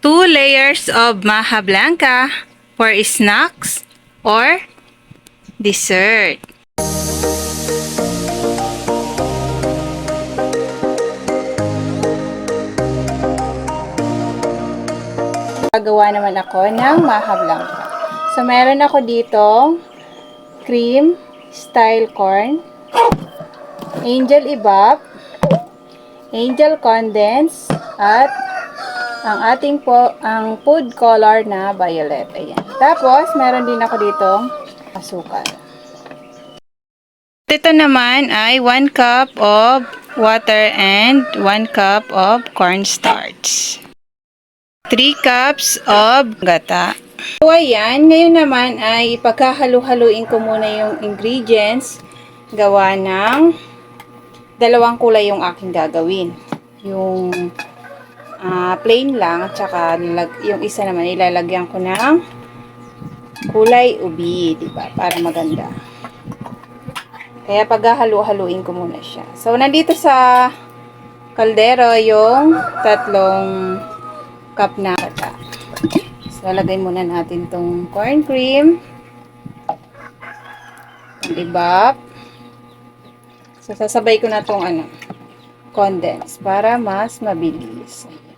two layers of maha blanca for snacks or dessert. Gagawa naman ako ng maha blanca. So, meron ako dito cream style corn, angel ibab, angel condense, at ang ating po, ang food color na violet. Ayan. Tapos, meron din ako dito asukal. Ito naman ay 1 cup of water and 1 cup of cornstarch. 3 cups of gata. So, ayan. Ngayon naman ay ipagkahalo-haluin ko muna yung ingredients gawa ng dalawang kulay yung aking gagawin. Yung ah, plain lang at saka nilag- yung isa naman ilalagyan ko ng kulay ubi, di ba? Para maganda. Kaya paghahalo-haluin ko muna siya. So, nandito sa kaldero yung tatlong cup na kata. So, lalagay muna natin tong corn cream. Ang ibap. So, sasabay ko na tong ano, condense para mas mabilis. Ayan.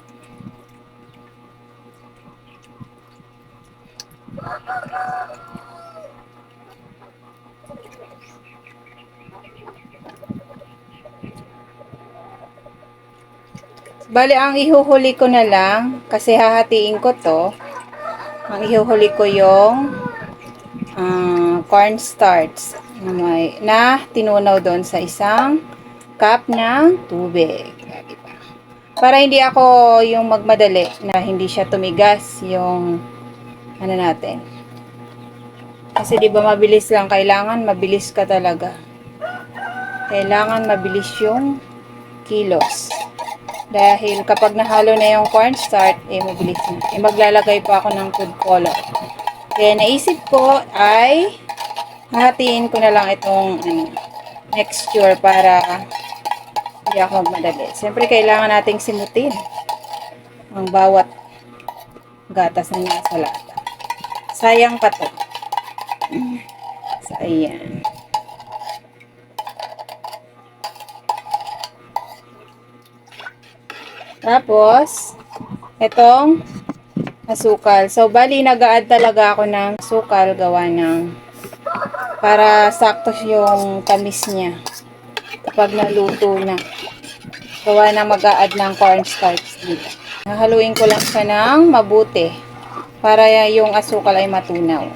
Bali, ang ihuhuli ko na lang, kasi hahatiin ko to, ang ihuhuli ko yung ah, cornstarch na, may, na tinunaw doon sa isang cup ng tubig. Para hindi ako yung magmadali na hindi siya tumigas yung ano natin. Kasi di ba mabilis lang, kailangan mabilis ka talaga. Kailangan mabilis yung kilos. Dahil kapag nahalo na yung cornstarch, eh mabilis na. Eh maglalagay pa ako ng food color. Kaya naisip ko ay hahatiin ko na lang itong ano, mixture para hindi ako magmadali. Siyempre, kailangan nating simutin ang bawat gatas na nasa lata. Sayang pa to. So, ayan. Tapos, itong asukal. So, bali, nag-add talaga ako ng asukal gawa ng para sakto yung tamis niya kapag naluto na. Gawa na mag-a-add ng cornstarch dito. Hahaluin ko lang siya ng mabuti para yung asukal ay matunaw.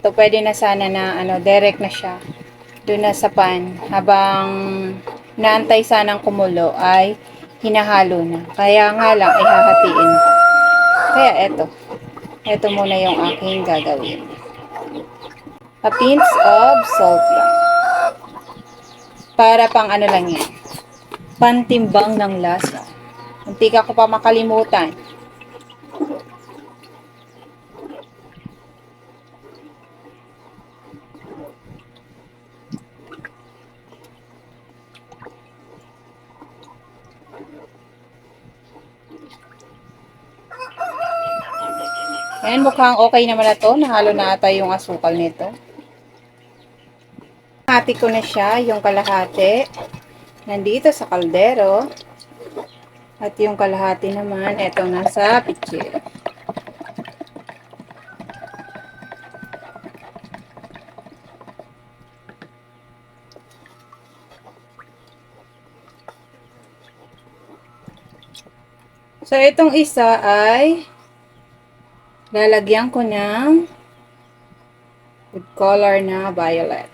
Ito pwede na sana na ano, direct na siya doon na sa pan habang naantay sanang kumulo ay hinahalo na. Kaya nga lang ay hahatiin. Kaya eto. Eto muna yung aking gagawin. A pinch of salt lang. Para pang ano lang yan. Pantimbang ng lasa. Munti ka ko pa makalimutan. Ayan, mukhang okay naman na to. Nahalo na ata yung asukal nito. Hati ko na siya, yung kalahati. Nandito sa kaldero. At yung kalahati naman, etong nasa pitcher. So, itong isa ay lalagyan ko ng food color na violet.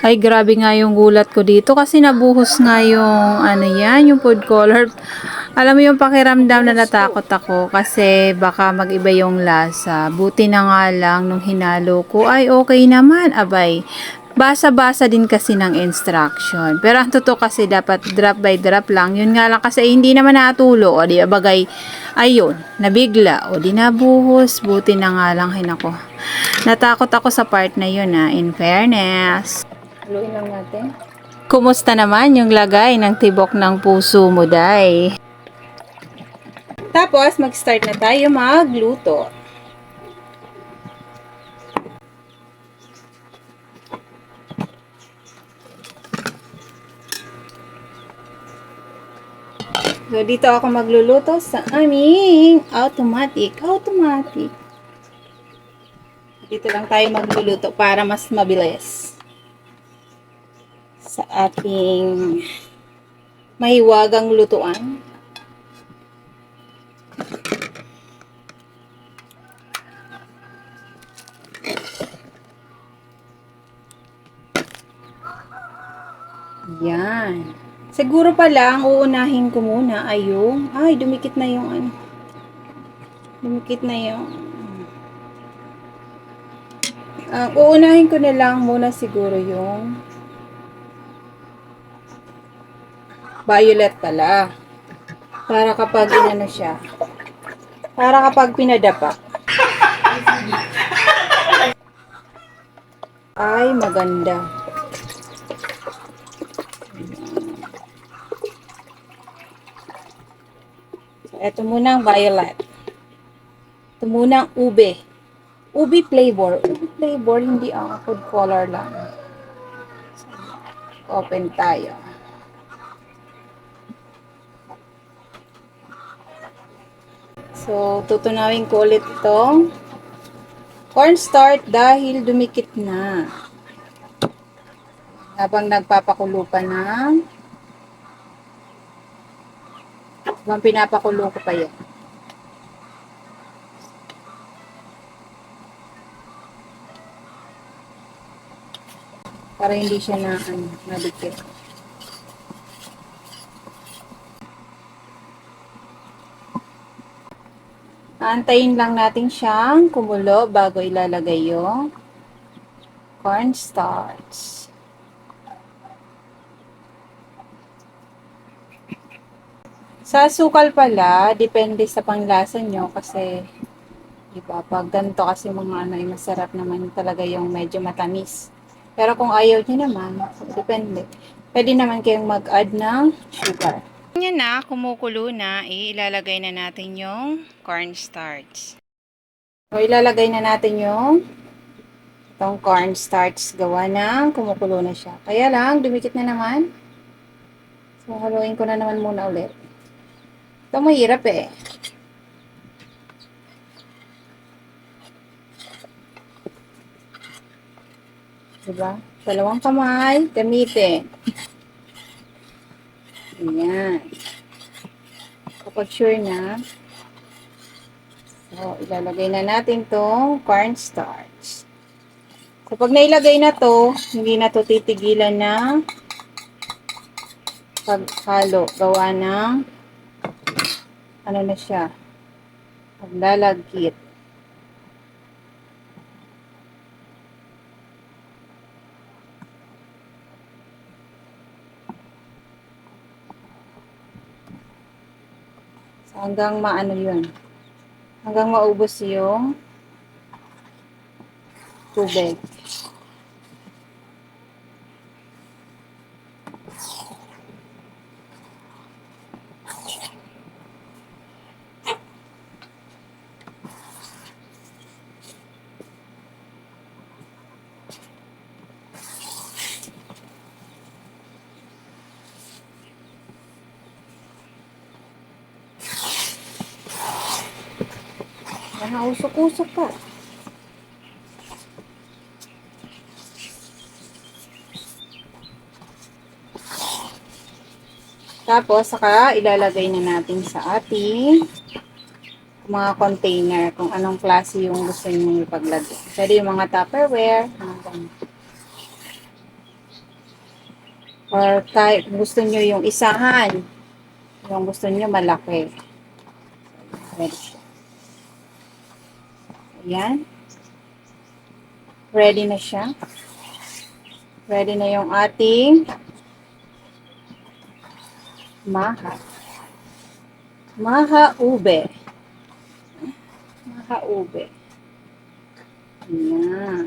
Ay, grabe nga yung gulat ko dito kasi nabuhos nga yung ano yan, yung food color. Alam mo yung pakiramdam na natakot ako kasi baka mag-iba yung lasa. Buti na nga lang nung hinalo ko ay okay naman, abay. basa-basa din kasi ng instruction. Pero ang totoo kasi dapat drop by drop lang. Yun nga lang kasi hindi naman natulo. O di bagay, ayun, nabigla. O di nabuhos. Buti na nga lang, hinako. Natakot ako sa part na yun ha, in fairness. Haluin lang natin. Kumusta naman yung lagay ng tibok ng puso mo, day? Tapos, mag-start na tayo magluto. So, dito ako magluluto sa aming automatic. Automatic. Dito lang tayo magluluto para mas mabilis. Sa ating mahiwagang lutuan. Yan. Siguro pa lang, uunahin ko muna ay yung, ay, dumikit na yung ano. Dumikit na yung, Ah, uunahin ko na lang muna siguro yung violet pala. Para kapag inano siya. Para kapag pinadapa. Ay, maganda. So, ito muna ang violet. Ito muna ang ube. Ube flavor. Ube flavor, hindi ang food color lang. So, open tayo. So, tutunawin ko ulit itong cornstarch dahil dumikit na. Habang nagpapakulo pa ng habang pinapakulo ko pa yan. Para hindi siya na ano, nadikit. Antayin lang natin siyang kumulo bago ilalagay yung cornstarch. Sa sukal pala, depende sa panglasa nyo kasi iba pag ganito kasi mga ano ay masarap naman talaga yung medyo matamis. Pero kung ayaw nyo naman, depende. Pwede naman kayong mag-add ng sugar. Yan na, kumukulo na, eh, ilalagay na natin yung cornstarch. So, ilalagay na natin yung itong cornstarch gawa ng kumukulo na siya. Kaya lang, dumikit na naman. So, haluin ko na naman muna ulit. Ito mahirap eh. Diba? Dalawang kamay, gamitin. Ayan. Kapag sure na, so, ilalagay na natin tong cornstarch. So, pag nailagay na to, hindi na to titigilan na paghalo. Gawa ng ano na siya, paglalagkit. Hanggang maano yun. Hanggang maubos yung tubig. Nakausok-usok pa. Tapos, saka ilalagay na natin sa ating mga container kung anong klase yung gusto nyo ipaglagay. Pwede yung mga tupperware, mga ganun. Or kahit gusto nyo yung isahan, yung gusto nyo malaki. Pwede. Ayan. Ready na siya. Ready na yung ating maha. Maha ube. Maha ube. Ayan.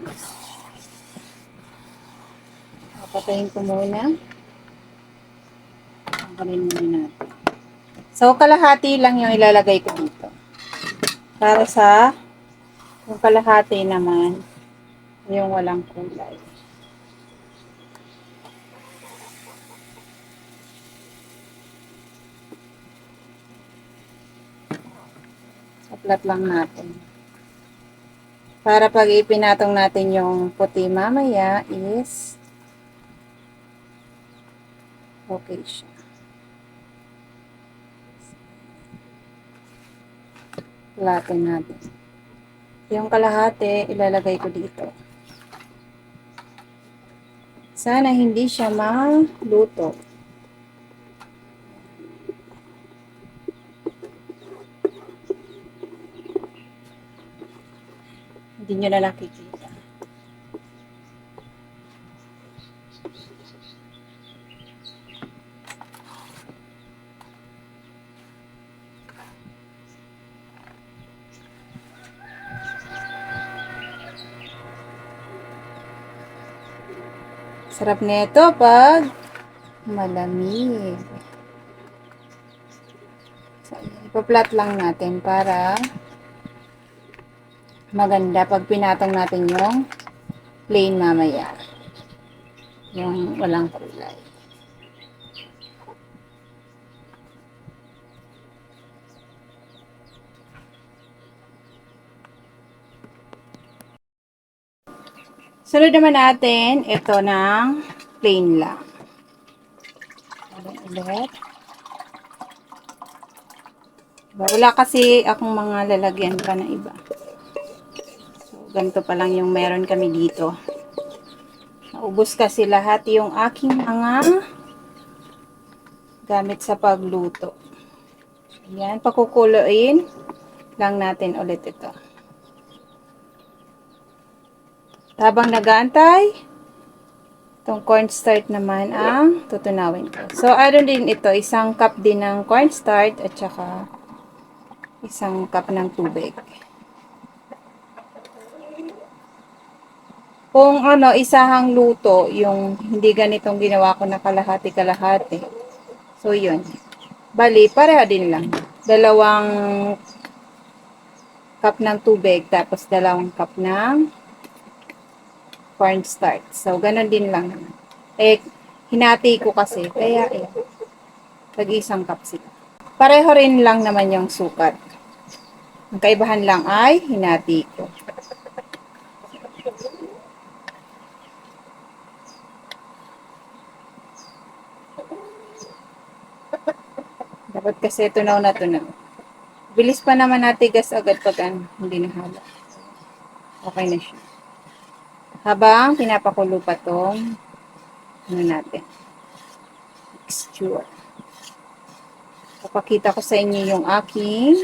Papatayin ko muna. Tanggalin muna natin. So, kalahati lang yung ilalagay ko dito. Para sa yung kalahati naman, yung walang kulay. Saplat lang natin. Para pag ipinatong natin yung puti mamaya is okay siya. Platin natin. Yung kalahati, ilalagay ko dito. Sana hindi siya maluto. Hindi nyo na nakikita. Sarap nito pag malamig. So, ipaplat lang natin para maganda pag pinatong natin yung plain mamaya. Yung walang kulay. Sunod naman natin, ito ng plain lang. Ulit. Diba? Wala kasi akong mga lalagyan pa na iba. So, ganito pa lang yung meron kami dito. Naubos kasi lahat yung aking mga gamit sa pagluto. Ayan, pakukuloyin lang natin ulit ito. Habang nagaantay, itong cornstarch naman ang tutunawin ko. So, aron din ito, isang cup din ng cornstarch at saka isang cup ng tubig. Kung ano, isahang luto, yung hindi ganitong ginawa ko na kalahati-kalahati. So, yun. Bali, pareha din lang. Dalawang cup ng tubig, tapos dalawang cup ng cornstarch. So, ganun din lang. Eh, hinati ko kasi, kaya eh, tag-isang cup. Pareho rin lang naman yung sukat. Ang kaibahan lang ay hinati ko. Dapat kasi tunaw na tunaw. Bilis pa naman natigas agad pag ano, hindi nahala. Okay na siya. Habang pinapakulo pa tong ano natin, mixture. Papakita ko sa inyo yung aking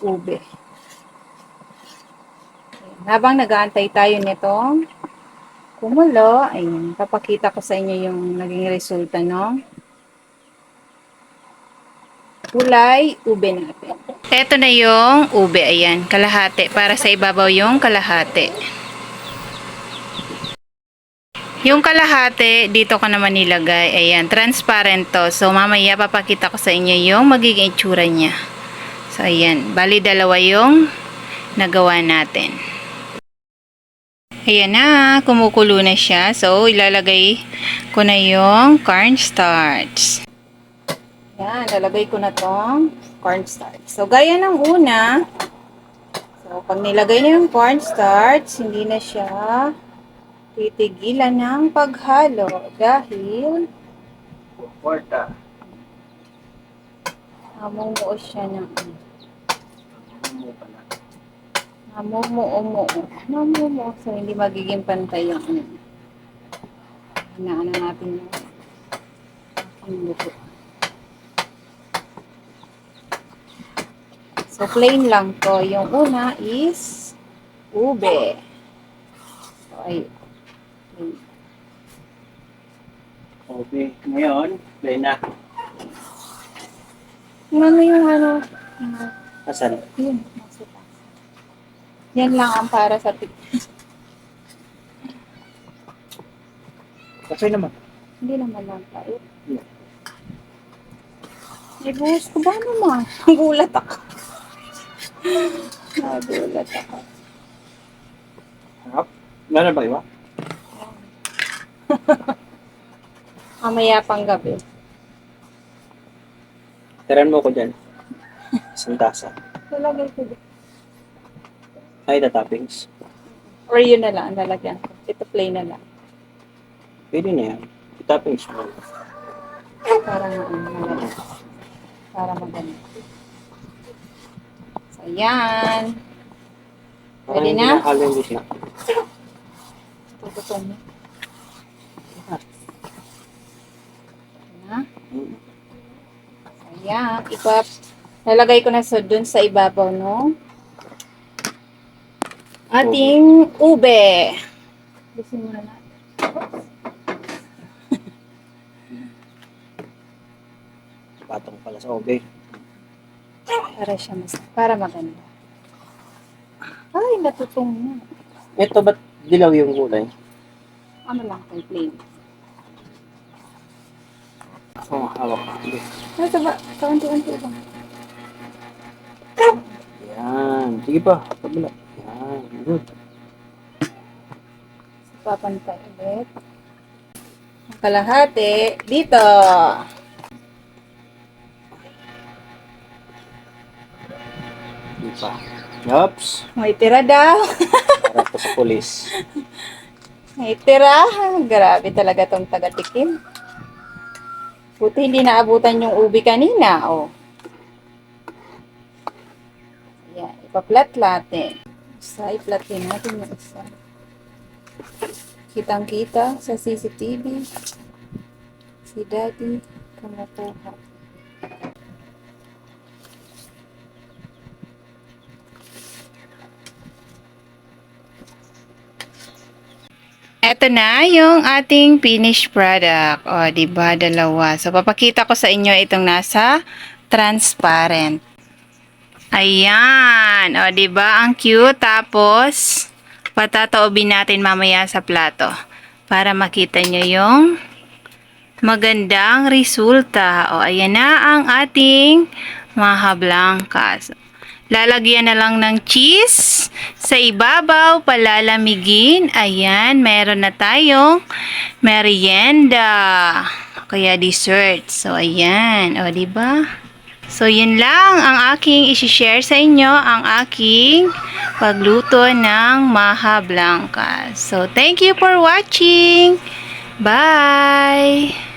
ube. Habang nag-aantay tayo nitong kumulo, ayun, papakita ko sa inyo yung naging resulta no kulay ube natin. Ito na yung ube, ayan, kalahati. Para sa ibabaw yung kalahati. Yung kalahati, dito ko naman nilagay. Ayan, transparent to. So, mamaya papakita ko sa inyo yung magiging itsura niya. So, ayan. Bali, dalawa yung nagawa natin. Ayan na, kumukulo na siya. So, ilalagay ko na yung cornstarch. Ayan, lalagay ko na tong cornstarch. So, gaya ng una, so, pag nilagay na yung cornstarch, hindi na siya titigilan ng paghalo dahil Porta. namumuo siya ng Ano pala? namumuo-muo. Namumuo. So, hindi magiging pantay yung ano. Hinaano natin yung aking luto. So, plain lang to. Yung una is ube. So, ay. Okay. Ngayon, play na. Ano yung ano? Asan? Yun, nasa taas. Yan lang ang para sa pig. Okay naman. Hindi naman lang tayo. Yeah. May buhos ko ba naman? Nagulat ako. Nagulat ako. Harap. Meron ba iba? Mamaya pang gabi. Tiran mo ko dyan. Isang tasa. Lalagay ko dito. Ay, the toppings. Or yun na lang, ang lalagyan ko. Ito plain na lang. Pwede na yan. Toppings mo. Para ano, maganda. Para maganda. So, yan. Parang Pwede na? nakahalo yung gitna. Tututin mo. Na. Mm. Ayan. Ipap. Lalagay ko na sa dun sa ibabaw, no? Ating ube. Mo na natin. Patong pala sa obe. Para siya mas, para maganda. Ay, natutong na. Ito ba't dilaw yung kulay? Ano lang kay plain. Oh, hawak. Hindi. Ano ba? Kaunti-unti lang. Yan. Sige pa. Kabila. Yan. Good. Papantay ulit. Ang kalahati, dito. Pa. Oops. May tira daw. Para po sa polis. May tira. Grabe talaga tong taga-tikim. Buti hindi naabutan yung ubi kanina. Oh. Ayan, ipaplat natin. Isa, iplat din natin yung isa. Kitang-kita sa CCTV. Si Daddy kumukuha. Ito na yung ating finished product. O, ba dalawa. So, papakita ko sa inyo itong nasa transparent. Ayan. O, ba Ang cute. Tapos, patataobin natin mamaya sa plato. Para makita nyo yung magandang resulta. O, ayan na ang ating maha blancas. Lalagyan na lang ng cheese sa ibabaw, palalamigin. Ayan, meron na tayong merienda. Kaya dessert. So, ayan. O, ba? So, yun lang ang aking isi-share sa inyo, ang aking pagluto ng maha blanca. So, thank you for watching. Bye!